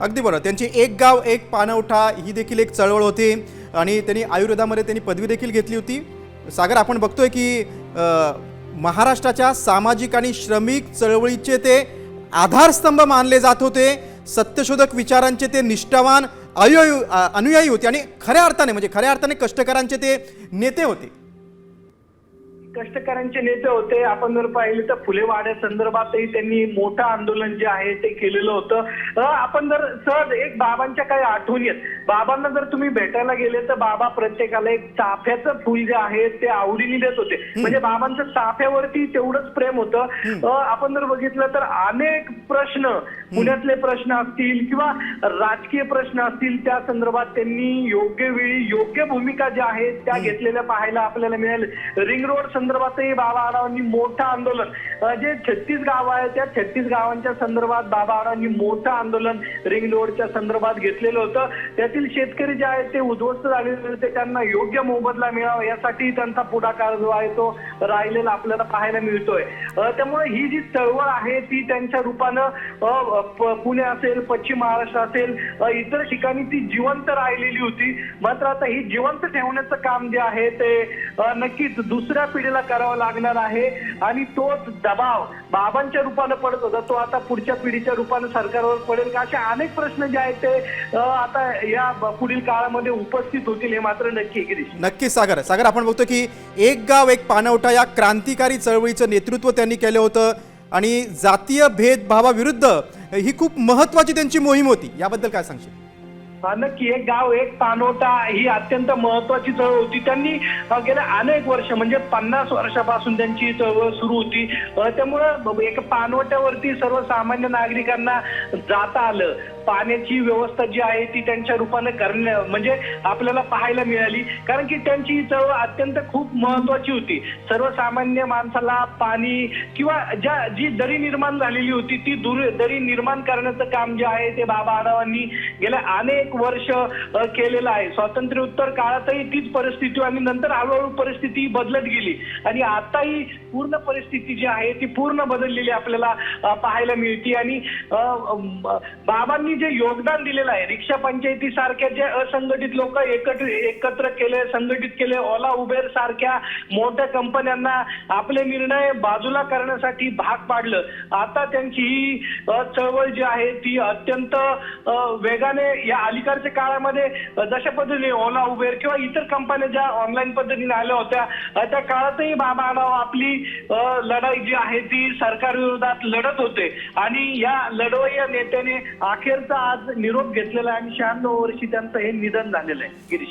अगदी बरं. त्यांची एक गाव एक पाणवठा ही देखील एक चळवळ होती. आणि त्यांनी आयुर्वेदामध्ये त्यांनी पदवी देखील घेतली होती. सागर आपण बघतोय की महाराष्ट्राच्या सामाजिक आणि श्रमिक चळवळीचे ते आधारस्तंभ मानले जात होते. सत्यशोधक विचारांचे ते निष्ठावान अनुयायी अनुयायी होते. आणि खऱ्या अर्थाने म्हणजे खऱ्या अर्थाने कष्टकरांचे ते नेते होते. कष्टकऱ्यांचे नेते होते. आपण जर पाहिले तर फुले वाड्या संदर्भातही त्यांनी मोठं आंदोलन जे आहे ते केलेलं होतं. आपण जर सहज एक बाबांच्या काही आठवणी आहेत. बाबांना जर तुम्ही भेटायला गेले तर बाबा प्रत्येकाला एक चाफ्याचं फुल जे आहे ते आवडीने देत होते. म्हणजे बाबांचं चाफ्यावरती तेवढंच प्रेम होतं. आपण जर बघितलं तर अनेक प्रश्न पुण्यातले प्रश्न असतील किंवा राजकीय प्रश्न असतील त्या संदर्भात त्यांनी योग्य वेळी योग्य भूमिका ज्या आहेत त्या घेतलेल्या पाहायला आपल्याला मिळेल रिंग रोड संदर्भातही बाबा आढावांनी मोठं आंदोलन. जे छत्तीस गाव आहे त्या छत्तीस गावांच्या संदर्भात बाबा आढावांनी मोठं आंदोलन रिंग रोडच्या संदर्भात घेतलेलं होतं. त्यातील शेतकरी जे आहेत ते उद्ध्वस्त झालेले होते. त्यांना योग्य मोबदला मिळावा यासाठी त्यांचा पुढाकार जो आहे तो राहिलेला आपल्याला पाहायला मिळतोय. त्यामुळे ही जी चळवळ आहे ती त्यांच्या रूपानं पुणे असेल पश्चिम महाराष्ट्र असेल इतर ठिकाणी ती जिवंत राहिलेली होती. मात्र आता ही जिवंत ठेवण्याचं काम जे आहे ते नक्कीच दुसऱ्या पिढीला करावा लागणार आहे. आणि तोच दबाव बाबांच्या रूपानं पडत होता. तो आता पुढच्या पिढीच्या रूपानं सरकारवर पडेल का? असे अनेक प्रश्न जे आहेत ते आता या पुढील काळामध्ये उपस्थित होतील हे मात्र नक्की गिरीश. नक्कीच सागर. सागर आपण बघतो की एक गाव एक पानवटा या क्रांतिकारी चळवळीचं नेतृत्व त्यांनी केलं होतं. आणि जातीय भेदभावाविरुद्ध ही खूप महत्वाची त्यांची मोहीम होती. याबद्दल काय सांगशील? नक्की एक गाव एक पानोटा ही अत्यंत महत्वाची चळवळ होती. त्यांनी गेल्या अनेक वर्ष म्हणजे पन्नास वर्षापासून त्यांची चळवळ सुरू होती. त्यामुळं एक पानवट्यावरती सर्वसामान्य नागरिकांना जाता आलं. पाण्याची व्यवस्था जी आहे ती त्यांच्या रूपाने करण्या म्हणजे आपल्याला पाहायला मिळाली. कारण की त्यांची ही चळवळ अत्यंत खूप महत्वाची होती. सर्वसामान्य माणसाला पाणी किंवा ज्या जी दरी निर्माण झालेली होती ती दूर दरी निर्माण करण्याचं काम जे आहे ते बाबा आढावांनी गेल्या अनेक वर्ष केलेलं आहे. स्वातंत्र्योत्तर काळातही तीच परिस्थिती आणि नंतर हळूहळू परिस्थिती बदलत गेली. आणि आताही पूर्ण परिस्थिती जी आहे ती पूर्ण बदललेली आपल्याला पाहायला मिळते. आणि बाबांनी अम, जे योगदान दिलेलं आहे रिक्षा पंचायती सारख्या जे असंघटित लोक एकत्र एकत्र केले संघटित केले ओला उबेर सारख्या मोठ्या कंपन्यांना आपले निर्णय बाजूला करण्यासाठी भाग पाडलं. आता त्यांची ही चळवळ जी आहे ती अत्यंत वेगाने या अलीकडच्या काळामध्ये जशा पद्धतीने ओला उबेर किंवा इतर कंपन्या ज्या ऑनलाईन पद्धतीने आल्या होत्या त्या काळातही बाबा आपली लढाई जी आहे ती सरकार विरोधात लढत होते. आणि या लढवय्या नेत्याने अखेर अखेरचा आज निरोप घेतलेला आहे आणि शहाण्णव वर्षी त्यांचं हे निधन झालेलं आहे गिरीश.